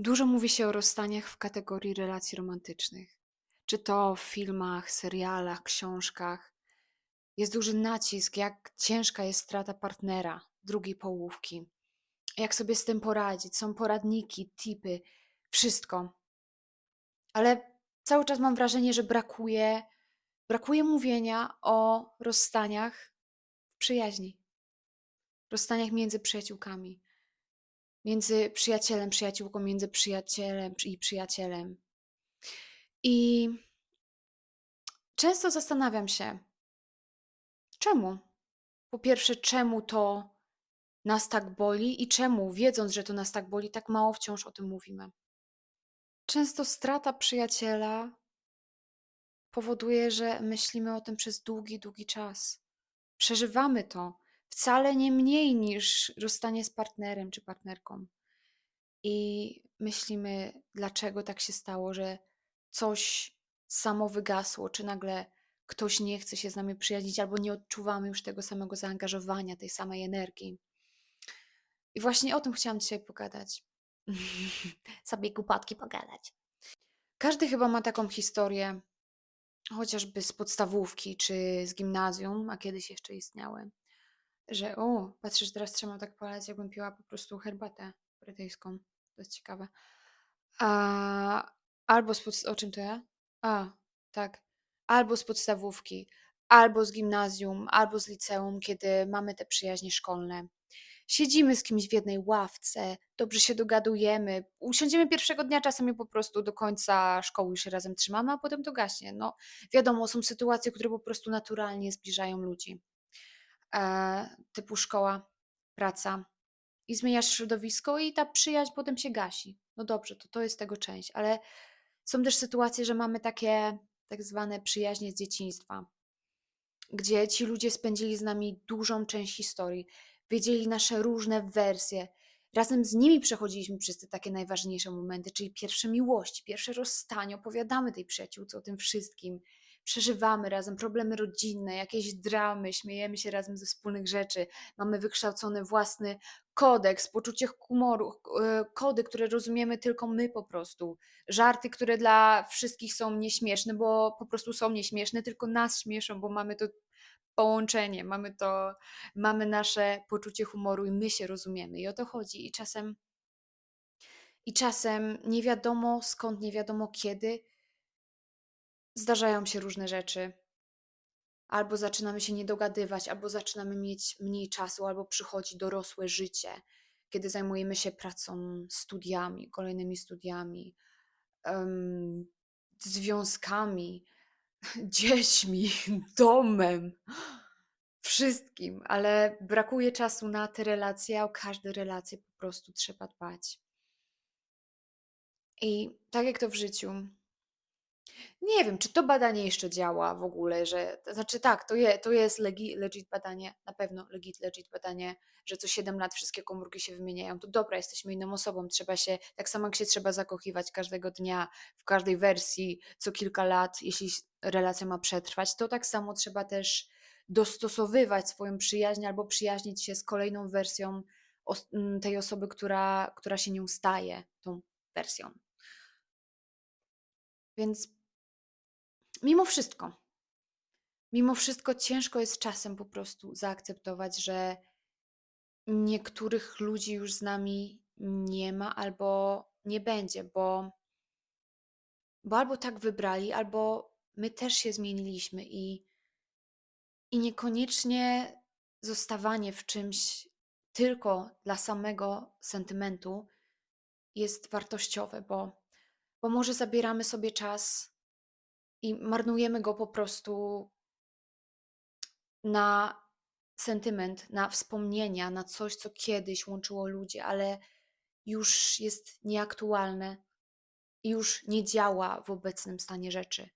Dużo mówi się o rozstaniach w kategorii relacji romantycznych. Czy to w filmach, serialach, książkach. Jest duży nacisk, jak ciężka jest strata partnera, drugiej połówki. Jak sobie z tym poradzić? Są poradniki, tipy, wszystko. Ale cały czas mam wrażenie, że brakuje, brakuje mówienia o rozstaniach w przyjaźni, rozstaniach między przyjaciółkami, między przyjacielem, przyjaciółką, między przyjacielem i przyjacielem. I często zastanawiam się, czemu? Po pierwsze, czemu to nas tak boli i czemu, wiedząc, że to nas tak boli, tak mało wciąż o tym mówimy. Często strata przyjaciela powoduje, że myślimy o tym przez długi, długi czas. Przeżywamy to wcale nie mniej niż rozstanie z partnerem czy partnerką. I myślimy, dlaczego tak się stało, że coś samo wygasło, czy nagle ktoś nie chce się z nami przyjaźnić, albo nie odczuwamy już tego samego zaangażowania, tej samej energii. I właśnie o tym chciałam dzisiaj pogadać. Sobie głupotki pogadać. Każdy chyba ma taką historię, chociażby z podstawówki czy z gimnazjum, a kiedyś jeszcze istniały, że o, patrzysz, teraz trzymam tak palec, jakbym piła po prostu herbatę brytyjską. To jest ciekawe. A, albo z o czym to ja? A, tak. Albo z podstawówki, albo z gimnazjum, albo z liceum, kiedy mamy te przyjaźnie szkolne. Siedzimy z kimś w jednej ławce, dobrze się dogadujemy. Usiądziemy pierwszego dnia, czasami po prostu do końca szkoły się razem trzymamy, a potem to gaśnie. No, wiadomo, są sytuacje, które po prostu naturalnie zbliżają ludzi. E, typu szkoła, praca. I zmieniasz środowisko i ta przyjaźń potem się gasi. No dobrze, to to jest tego część, ale są też sytuacje, że mamy takie tak zwane przyjaźnie z dzieciństwa, gdzie ci ludzie spędzili z nami dużą część historii, wiedzieli nasze różne wersje. Razem z nimi przechodziliśmy przez te takie najważniejsze momenty, czyli pierwsze miłości, pierwsze rozstanie. Opowiadamy tej przyjaciółce o tym wszystkim. Przeżywamy razem problemy rodzinne, jakieś dramy, śmiejemy się razem ze wspólnych rzeczy. Mamy wykształcony własny kodeks, poczucie humoru, e, kody, które rozumiemy tylko my po prostu. Żarty, które dla wszystkich są nieśmieszne, bo po prostu są nieśmieszne, tylko nas śmieszą, bo mamy to połączenie, mamy to, mamy nasze poczucie humoru i my się rozumiemy. I o to chodzi. I czasem, i czasem nie wiadomo skąd, nie wiadomo kiedy zdarzają się różne rzeczy. Albo zaczynamy się nie dogadywać, albo zaczynamy mieć mniej czasu, albo przychodzi dorosłe życie, kiedy zajmujemy się pracą, studiami, kolejnymi studiami, em, związkami, dziećmi, domem, wszystkim, ale brakuje czasu na te relacje, a o każde relacje po prostu trzeba dbać. I tak jak to w życiu, nie wiem, czy to badanie jeszcze działa w ogóle, że to znaczy tak, to, je, to jest legi, legit badanie, na pewno legit, legit badanie, że co 7 lat wszystkie komórki się wymieniają. To dobra, jesteśmy inną osobą, trzeba się, tak samo jak się trzeba zakochiwać każdego dnia, w każdej wersji, co kilka lat, jeśli relacja ma przetrwać, to tak samo trzeba też dostosowywać swoją przyjaźń albo przyjaźnić się z kolejną wersją tej osoby, która, która się nią staje, tą wersją. Więc mimo wszystko, mimo wszystko ciężko jest czasem po prostu zaakceptować, że niektórych ludzi już z nami nie ma albo nie będzie, bo, bo albo tak wybrali, albo my też się zmieniliśmy i, i niekoniecznie zostawanie w czymś tylko dla samego sentymentu jest wartościowe, bo, bo może zabieramy sobie czas i marnujemy go po prostu na sentyment, na wspomnienia, na coś, co kiedyś łączyło ludzi, ale już jest nieaktualne i już nie działa w obecnym stanie rzeczy.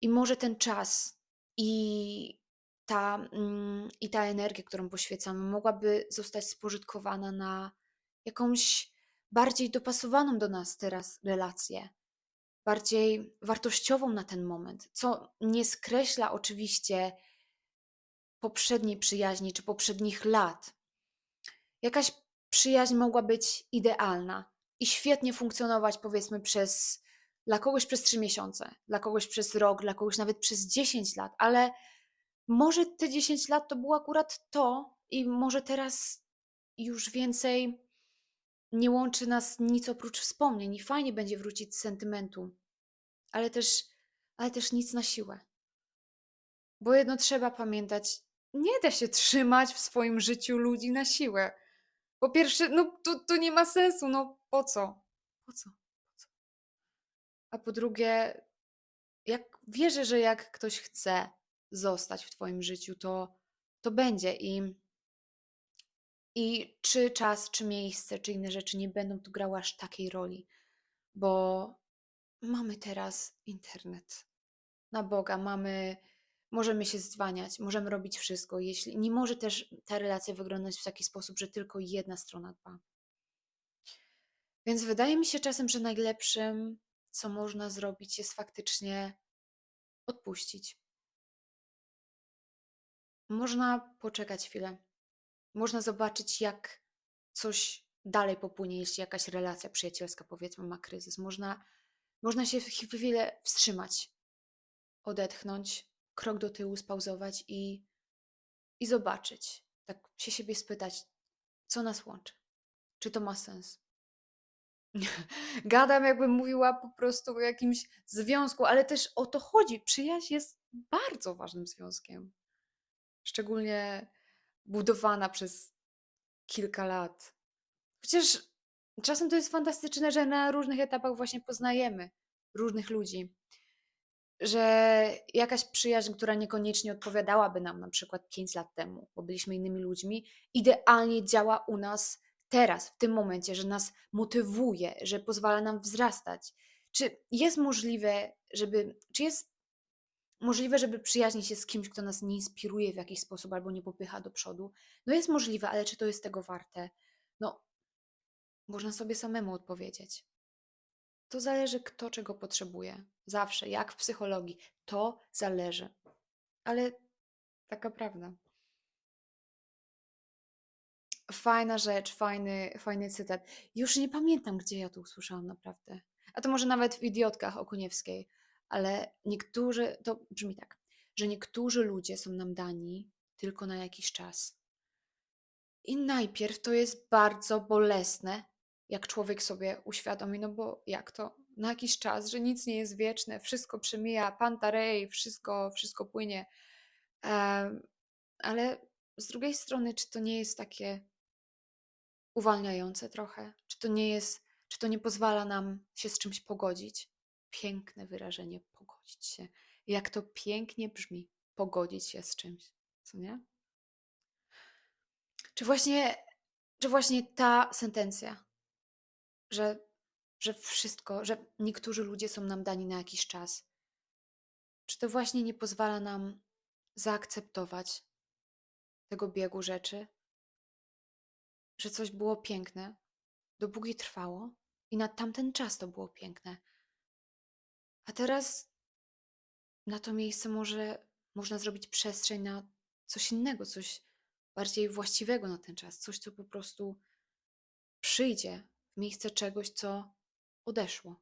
I może ten czas i ta, mm, i ta energia, którą poświęcamy, mogłaby zostać spożytkowana na jakąś bardziej dopasowaną do nas teraz relację, bardziej wartościową na ten moment, co nie skreśla oczywiście poprzedniej przyjaźni czy poprzednich lat. Jakaś przyjaźń mogła być idealna, i świetnie funkcjonować, powiedzmy, przez dla kogoś przez 3 miesiące, dla kogoś przez rok, dla kogoś nawet przez 10 lat, ale może te 10 lat to było akurat to i może teraz już więcej nie łączy nas nic oprócz wspomnień i fajnie będzie wrócić z sentymentu, ale też, ale też nic na siłę. Bo jedno trzeba pamiętać, nie da się trzymać w swoim życiu ludzi na siłę. Po pierwsze, no to, nie ma sensu, no po co? Po co? Po co? A po drugie, jak wierzę, że jak ktoś chce zostać w twoim życiu, to, to będzie i, i czy czas, czy miejsce, czy inne rzeczy nie będą tu grały aż takiej roli, bo mamy teraz internet. Na Boga, mamy, możemy się dzwaniać, możemy robić wszystko. Jeśli nie może też ta relacja wyglądać w taki sposób, że tylko jedna strona dba. Więc wydaje mi się czasem, że najlepszym, co można zrobić, jest faktycznie odpuścić. Można poczekać chwilę. Można zobaczyć, jak coś dalej popłynie, jeśli jakaś relacja przyjacielska, powiedzmy, ma kryzys. Można, można się chwilę wstrzymać, odetchnąć, krok do tyłu spauzować i, i zobaczyć. Tak się siebie spytać, co nas łączy. Czy to ma sens? Gadam, jakbym mówiła po prostu o jakimś związku, ale też o to chodzi. Przyjaźń jest bardzo ważnym związkiem. Szczególnie budowana przez kilka lat. Chociaż czasem to jest fantastyczne, że na różnych etapach właśnie poznajemy różnych ludzi. Że jakaś przyjaźń, która niekoniecznie odpowiadałaby nam na przykład 5 lat temu, bo byliśmy innymi ludźmi, idealnie działa u nas teraz, w tym momencie, że nas motywuje, że pozwala nam wzrastać. Czy jest możliwe, żeby, czy jest możliwe, żeby przyjaźnić się z kimś, kto nas nie inspiruje w jakiś sposób albo nie popycha do przodu? No jest możliwe, ale czy to jest tego warte? No, można sobie samemu odpowiedzieć. To zależy, kto czego potrzebuje. Zawsze, jak w psychologii. To zależy. Ale taka prawda. Fajna rzecz, fajny, fajny cytat. Już nie pamiętam, gdzie ja to usłyszałam naprawdę. A to może nawet w Idiotkach Okuniewskiej. Ale niektórzy, to brzmi tak, że niektórzy ludzie są nam dani tylko na jakiś czas. I najpierw to jest bardzo bolesne, jak człowiek sobie uświadomi, no bo jak to? Na jakiś czas, że nic nie jest wieczne, wszystko przemija, pantarej, wszystko, wszystko płynie. Ale z drugiej strony, czy to nie jest takie uwalniające trochę? Czy to nie jest, czy to nie pozwala nam się z czymś pogodzić? Piękne wyrażenie, pogodzić się. Jak to pięknie brzmi, pogodzić się z czymś, co nie? Czy właśnie, czy właśnie ta sentencja, że, że wszystko, że niektórzy ludzie są nam dani na jakiś czas, czy to właśnie nie pozwala nam zaakceptować tego biegu rzeczy, że coś było piękne, dopóki trwało i na tamten czas to było piękne. Teraz na to miejsce może można zrobić przestrzeń na coś innego, coś bardziej właściwego na ten czas, coś, co po prostu przyjdzie w miejsce czegoś, co odeszło.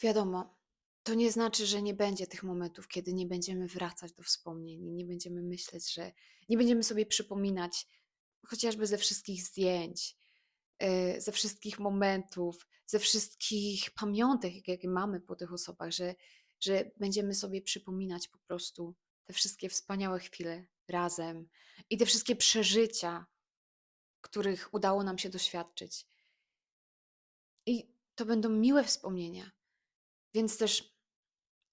Wiadomo, to nie znaczy, że nie będzie tych momentów, kiedy nie będziemy wracać do wspomnień nie będziemy myśleć, że nie będziemy sobie przypominać chociażby ze wszystkich zdjęć, ze wszystkich momentów, ze wszystkich pamiątek, jakie mamy po tych osobach, że, że będziemy sobie przypominać po prostu te wszystkie wspaniałe chwile razem i te wszystkie przeżycia, których udało nam się doświadczyć. I to będą miłe wspomnienia, więc też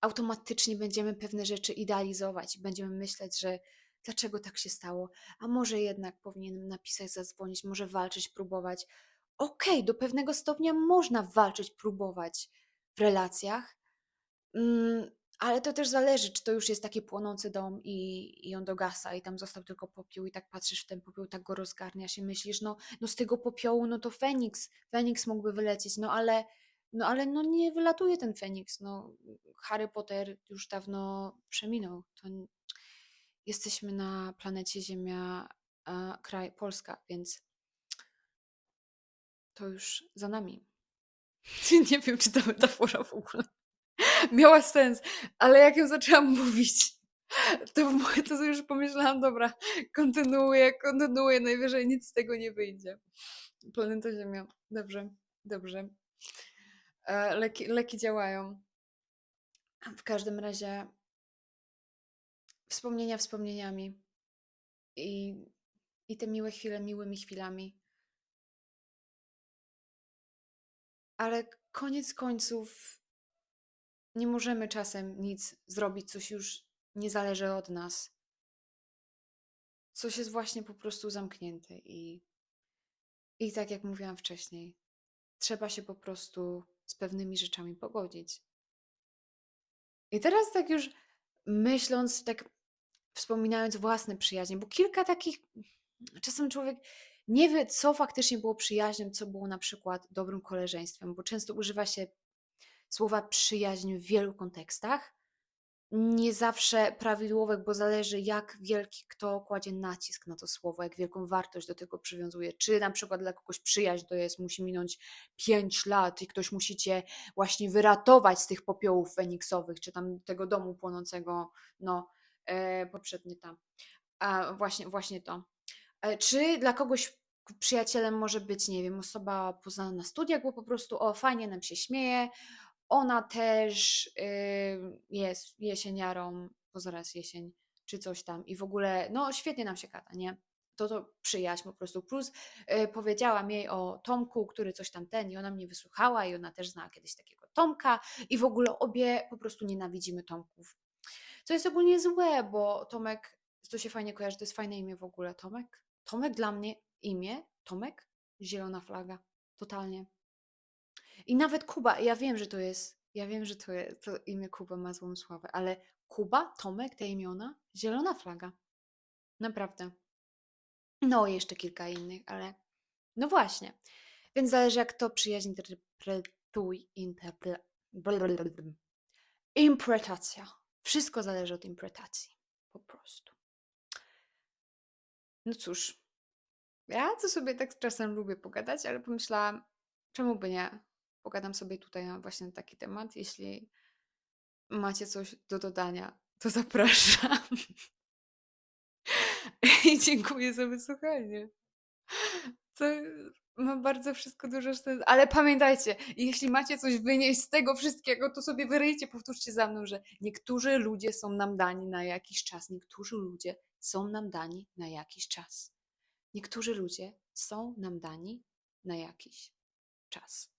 automatycznie będziemy pewne rzeczy idealizować. Będziemy myśleć, że dlaczego tak się stało, a może jednak powinienem napisać, zadzwonić, może walczyć, próbować. Okej, do pewnego stopnia można walczyć, próbować w relacjach, mm, ale to też zależy, czy to już jest taki płonący dom i, i on dogasa i tam został tylko popiół i tak patrzysz w ten popiół, tak go rozgarniasz i myślisz, no, no z tego popiołu, no to Feniks, Feniks mógłby wylecieć, no ale, no ale no nie wylatuje ten Feniks, no Harry Potter już dawno przeminął, to jesteśmy na planecie Ziemia, a kraj Polska, więc to już za nami. Nie wiem, czy ta metafora w ogóle miała sens, ale jak ją zaczęłam mówić, to, to już pomyślałam, dobra, kontynuuję, kontynuuję, najwyżej nic z tego nie wyjdzie. Planeta Ziemia. Dobrze, dobrze. E, Leki, leki działają. W każdym razie wspomnienia wspomnieniami i, i te miłe chwile miłymi chwilami. Ale koniec końców nie możemy czasem nic zrobić, coś już nie zależy od nas. Coś jest właśnie po prostu zamknięte i, i tak jak mówiłam wcześniej, trzeba się po prostu z pewnymi rzeczami pogodzić. I teraz tak już myśląc, tak wspominając własne przyjaźnie, bo kilka takich, czasem człowiek nie wie, co faktycznie było przyjaźnią, co było na przykład dobrym koleżeństwem, bo często używa się słowa przyjaźń w wielu kontekstach. Nie zawsze prawidłowych, bo zależy, jak wielki kto kładzie nacisk na to słowo, jak wielką wartość do tego przywiązuje. Czy na przykład dla kogoś przyjaźń to jest, musi minąć 5 lat i ktoś musi cię właśnie wyratować z tych popiołów feniksowych, czy tam tego domu płonącego, no, poprzednie tam. A właśnie, właśnie to. E, Czy dla kogoś przyjacielem może być, nie wiem, osoba poznana na studiach, bo po prostu o, fajnie nam się śmieje, ona też y, jest jesieniarą, bo zaraz jesień, czy coś tam i w ogóle, no świetnie nam się gada, nie? To to przyjaźń po prostu. Plus y, powiedziałam jej o Tomku, który coś tam ten i ona mnie wysłuchała i ona też znała kiedyś takiego Tomka i w ogóle obie po prostu nienawidzimy Tomków. Co jest ogólnie złe, bo Tomek, to się fajnie kojarzy, to jest fajne imię w ogóle. Tomek? Tomek dla mnie imię, Tomek, zielona flaga. Totalnie. I nawet Kuba, ja wiem, że to jest, ja wiem, że to, jest, to imię Kuba ma złą sławę, ale Kuba, Tomek, te imiona, zielona flaga. Naprawdę. No, jeszcze kilka innych, ale no właśnie. Więc zależy, jak to przyjaźń interpretuj, interpre... Interpretacja. Wszystko zależy od interpretacji. Po prostu. No cóż, ja to sobie tak czasem lubię pogadać, ale pomyślałam, czemu by nie? Pogadam sobie tutaj na właśnie taki temat. Jeśli macie coś do dodania, to zapraszam. I dziękuję za wysłuchanie. To ma bardzo wszystko dużo sens. Ale pamiętajcie, jeśli macie coś wynieść z tego wszystkiego, to sobie wyryjcie, powtórzcie za mną, że niektórzy ludzie są nam dani na jakiś czas. Niektórzy ludzie są nam dani na jakiś czas. Niektórzy ludzie są nam dani na jakiś czas.